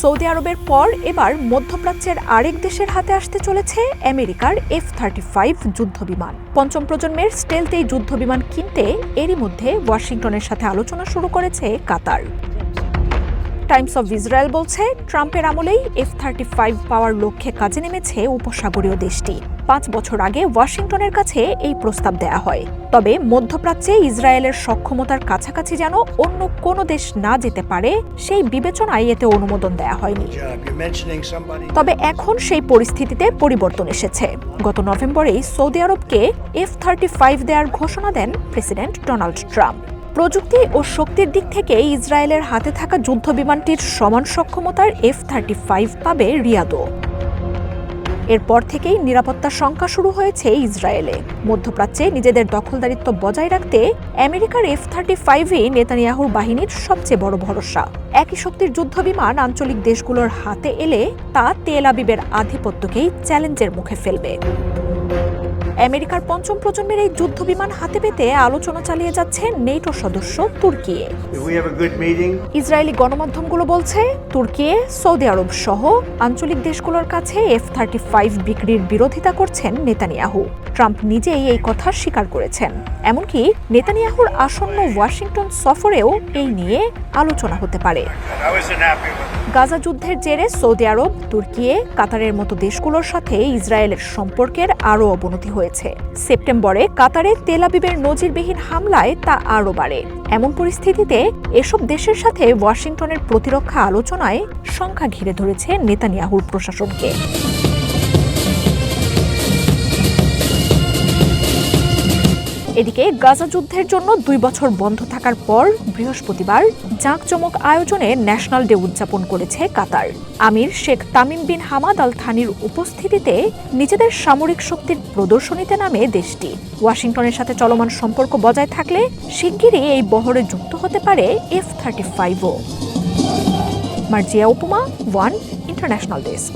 Saudi আরবের পর এবার মধ্যপ্রাচ্যের আরেক দেশের হাতে আসতে চলেছে আমেরিকার এফ থার্টি ফাইভ যুদ্ধবিমান। পঞ্চম প্রজন্মের স্টেলতে এই যুদ্ধবিমান কিনতে এরই মধ্যে ওয়াশিংটনের সাথে আলোচনা শুরু করেছে কাতার। টাইমস অব ইসরায়েল বলছে, ট্রাম্পের আমলেই এফ থার্টি ফাইভ পাওয়ার লক্ষ্যে কাজে নেমেছে উপসাগরীয় দেশটি। পাঁচ বছর আগে ওয়াশিংটনের কাছে এই প্রস্তাব দেয়া হয়। তবে মধ্যপ্রাচ্যে ইসরায়েলের সক্ষমতার কাছাকাছি যেন অন্য কোনো দেশ না যেতে পারে সেই বিবেচনায় এতে অনুমোদন দেয়া হয়নি. তবে এখন সেই পরিস্থিতিতে পরিবর্তন এসেছে। গত নভেম্বরেই সৌদি আরবকে এফ থার্টি ফাইভ দেওয়ার ঘোষণা দেন প্রেসিডেন্ট ডোনাল্ড ট্রাম্প। প্রযুক্তি ও শক্তির দিক থেকে ইসরায়েলের হাতে থাকা যুদ্ধবিমানটির সমান সক্ষমতার এফ থার্টি ফাইভ পাবে রিয়াদও। এরপর থেকেই নিরাপত্তার শঙ্কা শুরু হয়েছে ইসরায়েলে। মধ্যপ্রাচ্যে নিজেদের দখলদারিত্ব বজায় রাখতে আমেরিকার এফ থার্টি ফাইভই নেতানিয়াহুর বাহিনীর সবচেয়ে বড় ভরসা। একই শক্তির যুদ্ধবিমান আঞ্চলিক দেশগুলোর হাতে এলে তা তেল আবিবের আধিপত্যকেই চ্যালেঞ্জের মুখে ফেলবে। আমেরিকার পঞ্চম প্রজন্মের এই যুদ্ধবিমান হাতে পেতে আলোচনা চালিয়ে যাচ্ছে নেটো সদস্য তুর্কি। ইসরায়েলি গণমাধ্যমগুলো বলছে তুর্কি সৌদি আরব সহ আঞ্চলিক দেশগুলোর কাছে এফ থার্টি ফাইভ বিক্রির বিরোধিতা করছেন নেতানিয়াহু। ট্রাম্প নিজেই এই কথা স্বীকার করেছেন। এমনকি নেতানিয়াহুর আসন্ন ওয়াশিংটন সফরেও এই নিয়ে আলোচনা হতে পারে। গাজা যুদ্ধের জেরে সৌদি আরব, তুর্কি কাতারের মতো দেশগুলোর সাথে ইসরায়েলের সম্পর্কের আরও অবনতি হয়েছে। সেপ্টেম্বরে কাতারে তেলাবিবের নজিরবিহীন হামলায় তা আরও বাড়ে। এমন পরিস্থিতিতে এসব দেশের সাথে ওয়াশিংটনের প্রতিরক্ষা আলোচনায় সংখ্যা ঘিরে ধরেছে নেতানিয়াহুর প্রশাসনকে। এদিকে গাজা যুদ্ধের জন্য দুই বছর বন্ধ থাকার পর বৃহস্পতিবার জাঁকজমক আয়োজনে ন্যাশনাল ডে উদযাপন করেছে কাতার। আমির Sheikh Tamim bin Hamad Al থানির উপস্থিতিতে নিজেদের সামরিক শক্তির প্রদর্শনীতে নামে দেশটি। ওয়াশিংটনের সাথে চলমান সম্পর্ক বজায় থাকলে শিগগিরই এই বহরে যুক্ত হতে পারে এফ থার্টি ফাইভও। মার্জিয়া উপমা, ওয়ান ইন্টারন্যাশনাল ডেস্ক।